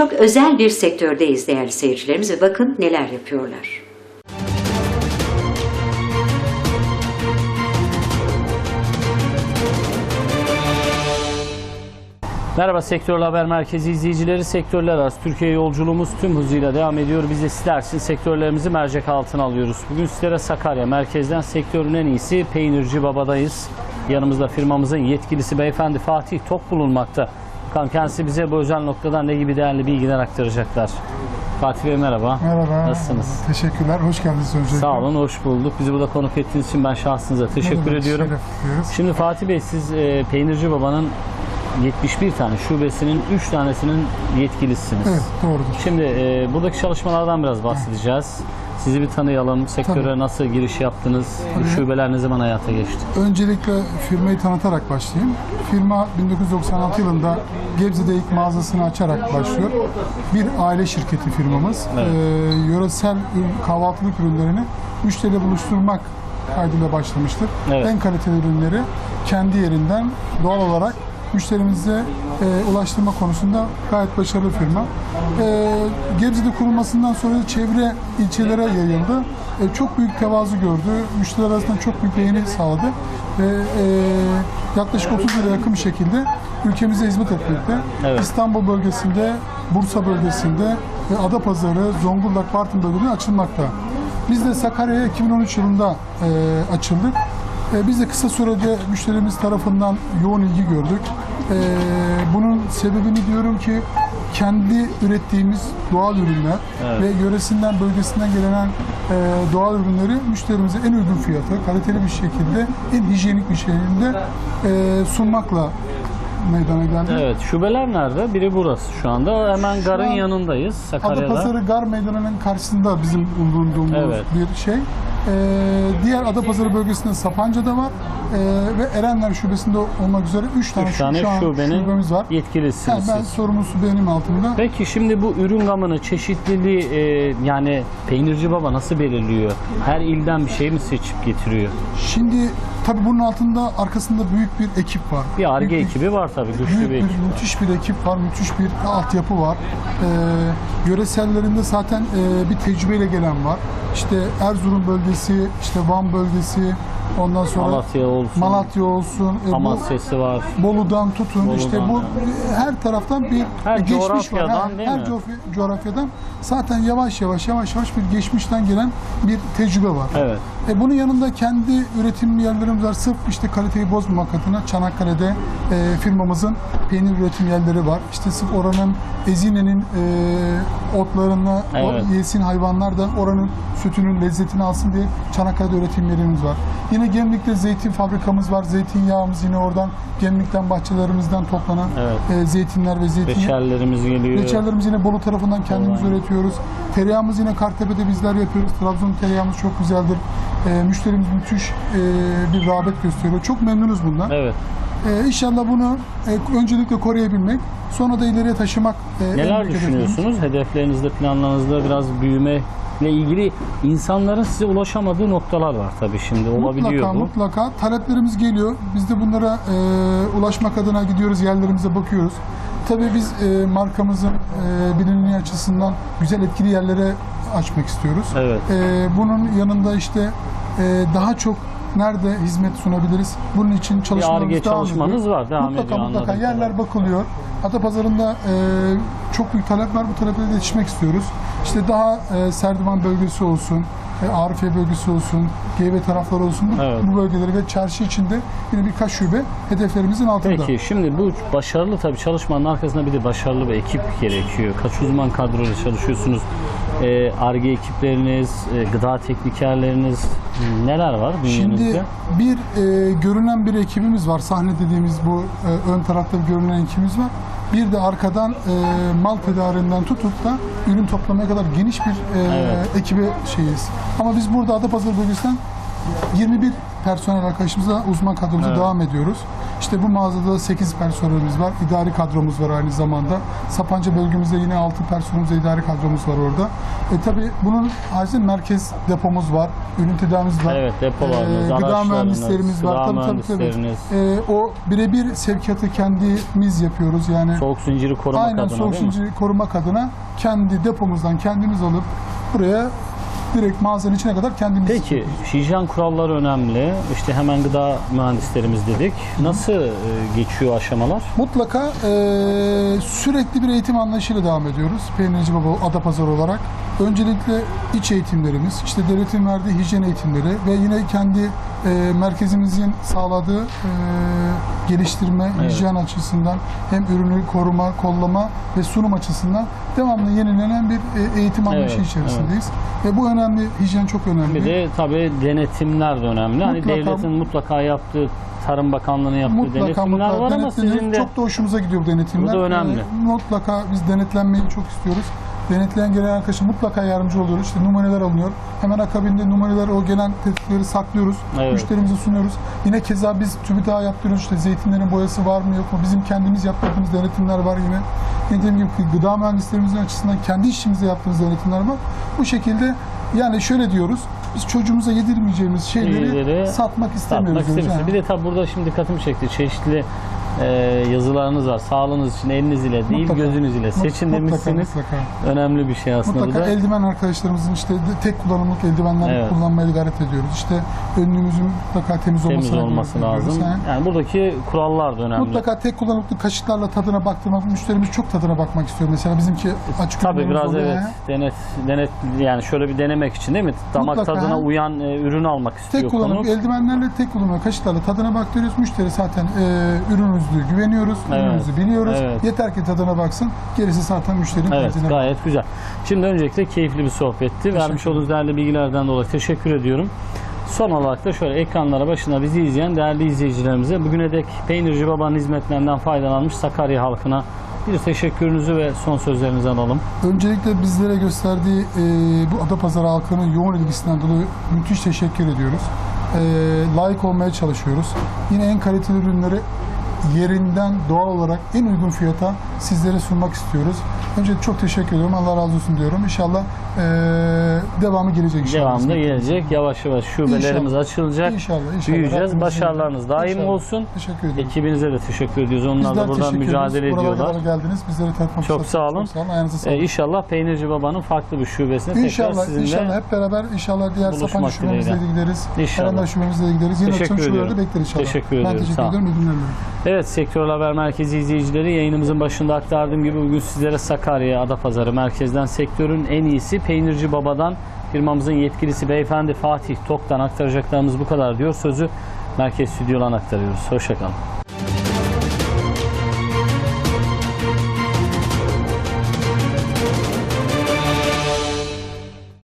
çok özel bir sektördeyiz değerli seyircilerimiz ve bakın neler yapıyorlar. Merhaba Sektörler Haber Merkezi izleyicileri. Sektörler arası Türkiye yolculuğumuz tüm hızıyla devam ediyor. Biz de sizler sektörlerimizi mercek altına alıyoruz. Bugün sizlere Sakarya merkezden sektörün en iyisi Peynirci Baba'dayız. Yanımızda firmamızın yetkilisi beyefendi Fatih Tok bulunmakta. Bakalım kendisi bize bu özel noktadan ne gibi değerli bilgiler aktaracaklar. Fatih Bey merhaba. Merhaba. Nasılsınız? Teşekkürler. Hoş geldiniz öncelikle. Sağ olun, hoş bulduk. Bizi burada konuk ettiğiniz için ben şahsınıza teşekkür ediyorum. Şimdi Fatih Bey siz e, Peynirci Baba'nın 71 tane şubesinin 3 tanesinin yetkilisiniz. Evet, doğrudur. Şimdi e, buradaki çalışmalardan biraz bahsedeceğiz. Sizi bir tanıyalım. Sektöre Tabii. nasıl giriş yaptınız? Tabii. şubeler ne zaman hayata geçti? Öncelikle firmayı tanıtarak başlayayım. Firma 1996 yılında Gebze'de ilk mağazasını açarak başlıyor. Bir aile şirketi firmamız. Evet. Ee, yöresel kahvaltılık ürünlerini müşteriyle buluşturmak kaydıyla başlamıştır. Evet. En kaliteli ürünleri kendi yerinden doğal olarak müşterimize e, ulaştırma konusunda gayet başarılı firma. E, Gebze'de kurulmasından sonra çevre ilçelere yayıldı. E, çok büyük tevazu gördü. Müşteriler arasında çok büyük beğeni sağladı. Ve e, yaklaşık 30 yıla yakın bir şekilde ülkemize hizmet etmekte. Evet. İstanbul bölgesinde, Bursa bölgesinde ve Adapazarı, Zonguldak, Bartın bölgelerinde açılmakta. Biz de Sakarya'ya 2013 yılında e, açıldık. E, biz de kısa sürede müşterimiz tarafından yoğun ilgi gördük. E, bunun sebebini diyorum ki kendi ürettiğimiz doğal ürünler Evet. ve yöresinden, bölgesinden gelen e, doğal ürünleri müşterimize en uygun fiyata, kaliteli bir şekilde, en hijyenik bir şekilde e, sunmakla meydana geldi. Evet, şubeler nerede? Biri burası şu anda. Hemen garın an yanındayız Sakarya'da. Adapazarı Gar Meydanı'nın karşısında bizim bulunduğumuz Evet. bir şey. Ee, diğer Adapazarı bölgesinde Sapanca'da var Ee, ve Erenler Şubesi'nde olmak üzere 3 tane, Üç tane şu an şubenin şubemiz var. yetkilisiniz Yani ben siz. sorumlusu benim altımda. Peki şimdi bu ürün gamını, çeşitliliği e, yani Peynirci Baba nasıl belirliyor? Her ilden bir şey mi seçip getiriyor? Şimdi tabii bunun altında arkasında büyük bir ekip var. Bir ARGE Büyük ekibi var tabii, güçlü Büyük bir bir, ekip. müthiş bir ekip var, müthiş bir altyapı var. Ee, yöresellerinde zaten e, bir tecrübeyle gelen var. İşte Erzurum bölgesi, işte Van bölgesi, ondan sonra Malatya olsun, Malatya olsun, e, Amasya'sı var. Bolu'dan tutun Bolu'dan, işte bu her taraftan bir Her geçmiş var. Her, değil her mi? coğrafya- coğrafyadan zaten yavaş yavaş yavaş yavaş bir geçmişten gelen bir tecrübe var. Evet. E, bunun yanında kendi üretim yerlerimiz var. Sırf işte kaliteyi bozmamak adına Çanakkale'de e, firmamızın peynir üretim yerleri var. İşte sırf oranın Ezine'nin e, otlarını Evet. o yesin hayvanlardan oranın sütünün lezzetini alsın diye Çanakkale'de üretim yerimiz var. Yine Gemlik'te zeytin fabrikamız var. Zeytinyağımız yine oradan Gemlik'ten bahçelerimizden toplanan Evet. e, zeytinler ve zeytin Beşerlerimiz geliyor. Reçellerimizi yine Bolu tarafından kendimiz Vallahi. üretiyoruz. Tereyağımız yine Kartepe'de bizler yapıyoruz. Trabzon tereyağımız çok güzeldir. Ee, müşterimiz müthiş e, bir rağbet gösteriyor. Çok memnunuz bundan. Evet. Ee, inşallah bunu e, öncelikle koruyabilmek, sonra da ileriye taşımak e, Neler düşünüyorsunuz? Hedeflerinizde, planlarınızda biraz büyüme ile ilgili insanların size ulaşamadığı noktalar var tabii şimdi. Olabiliyor Mutlaka bu. mutlaka taleplerimiz geliyor. Biz de bunlara e, ulaşmak adına gidiyoruz, yerlerimize bakıyoruz. Tabii biz e, markamızın e, bilinirliği açısından güzel etkili yerlere açmak istiyoruz. Evet. E, bunun yanında işte e, daha çok nerede hizmet sunabiliriz? Bunun için çalışmalarımız devam çalışmanız ediyor. var, devam mutlaka, ediyor Mutlaka yerler bakılıyor. Atapazarı'nda e, çok büyük talep var. Bu taleplere de yetişmek istiyoruz. İşte daha e, Serdivan bölgesi olsun, e, Arifiye bölgesi olsun, Geyve tarafları olsun. Bu, Evet. bu bölgeleri ve çarşı içinde yine birkaç şube hedeflerimizin altında. Peki şimdi bu başarılı tabii çalışmanın arkasında bir de başarılı bir ekip gerekiyor. Kaç uzman kadroyla çalışıyorsunuz? Ee, ARGE ekipleriniz, e, gıda teknikerleriniz neler var bünyenizde? Şimdi bir e, görünen bir ekibimiz var. Sahne dediğimiz bu e, ön tarafta bir görünen ekibimiz var. Bir de arkadan e, mal tedariğinden tutup da ürün toplamaya kadar geniş bir e, Evet. ekibe şeyiz. Ama biz burada Adapazarı bölgesinden 21 personel arkadaşımızla uzman kadromuza Evet. devam ediyoruz. İşte bu mağazada 8 personelimiz var. İdari kadromuz var aynı zamanda. Sapanca bölgemizde yine 6 personelimiz idari kadromuz var orada. E tabi bunun haricinde merkez depomuz var. Ürün tedavimiz var. Evet, depolarınız, gıda araçlarınız, mühendislerimiz var. gıda Tabii, tabii, tabii. E, o birebir sevkiyatı kendimiz yapıyoruz. Yani Soğuk zinciri korumak aynen adına soğuk değil mi? zinciri korumak adına kendi depomuzdan kendimiz alıp buraya direkt mağazanın içine kadar kendimiz Peki hijyen kuralları önemli. İşte hemen gıda mühendislerimiz dedik. Nasıl e, geçiyor aşamalar? Mutlaka eee, sürekli bir eğitim anlayışıyla devam ediyoruz. Peynirci Baba Adapazarı olarak. Öncelikle iç eğitimlerimiz, işte devletin verdiği hijyen eğitimleri ve yine kendi eee, merkezimizin sağladığı eee, geliştirme, Evet. hijyen açısından hem ürünü koruma, kollama ve sunum açısından devamlı yenilenen bir e, eğitim anlayışı Evet, içerisindeyiz. Ve bu önemli, hijyen çok önemli. Bir de tabii denetimler de önemli. Hani Mutlaka- devletin mutlaka yaptığı, Tarım Bakanlığı'nın yaptığı Mutlaka denetimler mutlaka var ama sizin de çok da hoşumuza gidiyor bu denetimler. Bu da önemli. Ee, mutlaka biz denetlenmeyi çok istiyoruz. Denetleyen gelen arkadaşa mutlaka yardımcı oluyoruz. İşte numuneler alınıyor. Hemen akabinde numuneler o gelen tetkikleri saklıyoruz. Evet. Müşterimize sunuyoruz. Yine keza biz TÜBİTAK'a yaptırıyoruz. İşte zeytinlerin boyası var mı yok mu? Bizim kendimiz yaptırdığımız denetimler var yine. Dediğim gibi gıda mühendislerimizin açısından kendi işimizde yaptığımız denetimler var. Bu şekilde yani şöyle diyoruz. Biz çocuğumuza yedirmeyeceğimiz şeyleri Şeyleri satmak istemiyoruz. satmak. Yani. Bir de tabii burada şimdi dikkatimi çekti. Çeşitli e, yazılarınız var. Sağlığınız için eliniz ile değil Mutlaka. gözünüz ile seçin mutlaka, demişsiniz. mutlaka. Önemli bir şey aslında bu Mutlaka da. eldiven arkadaşlarımızın işte tek kullanımlık eldivenler Evet. kullanmaya gayret ediyoruz. İşte önlüğümüzün mutlaka temiz, Temiz olması lazım. Yani Yani buradaki kurallar da önemli. Mutlaka tek kullanımlık kaşıklarla tadına baktırmak, müşterimiz çok tadına bakmak istiyor. Mesela bizimki açık Tabii biraz oluyor evet denet denet yani şöyle bir denemek için değil mi? Damak Mutlaka. tadına uyan e, ürün almak istiyor Tek kullanımlık eldivenlerle tek kullanımlık kaşıklarla tadına baktırıyoruz. Müşteri zaten e, ürünümüzü güveniyoruz, Evet. ürünümüzü biliyoruz. Evet. Yeter ki tadına baksın. Gerisi zaten müşterinin Evet gayet güzel. Şimdi öncelikle keyifli bir sohbetti. Vermiş olduğunuz değerli bilgilerden dolayı teşekkür ediyorum. Son olarak da şöyle ekranlara başına bizi izleyen değerli izleyicilerimize bugüne dek Peynirci Baba'nın hizmetlerinden faydalanmış Sakarya halkına bir teşekkürünüzü ve son sözlerinizi alalım. Öncelikle bizlere gösterdiği e, bu Adapazarı halkının yoğun ilgisinden dolayı müthiş teşekkür ediyoruz. E, layık olmaya çalışıyoruz. Yine en kaliteli ürünleri yerinden doğal olarak en uygun fiyata sizlere sunmak istiyoruz. Önce çok teşekkür ediyorum. Allah razı olsun diyorum. İnşallah e, devamı gelecek inşallah. Devamında gelecek. Yavaş yavaş şubelerimiz İnşallah. açılacak. İnşallah, inşallah. Büyüyeceğiz. Başarılarınız daim İnşallah. olsun. Teşekkür ederim. Ekibinize de teşekkür ediyoruz. Onlar da buradan teşekkür mücadele. Buralara ediyorlar. kadar geldiniz. Bizlere tanıtmak Çok sağ olun. Çok sağ olun. Ayağınıza sağlık. İnşallah Peynirci Baba'nın farklı bir şubesine tekrar İnşallah, sizinle inşallah hep beraber inşallah diğer buluşmak Sapanca şubemizle dileğiyle. gideriz. İnşallah. Erenler şubemizle de gideriz. Yine Teşekkür akşam şubelerde ediyorum. bekleriz inşallah. Teşekkür Ben ediyorum. teşekkür Sağ olun. ediyorum. İyi günler dilerim. Evet Sektör Haber Merkezi izleyicileri yayınımızın başında aktardığım gibi bugün sizlere Sakarya Adapazarı merkezden sektörün en iyisi Peynirci Baba'dan firmamızın yetkilisi beyefendi Fatih Tok'tan aktaracaklarımız bu kadar diyor. Sözü merkez stüdyodan aktarıyoruz. Hoşçakalın.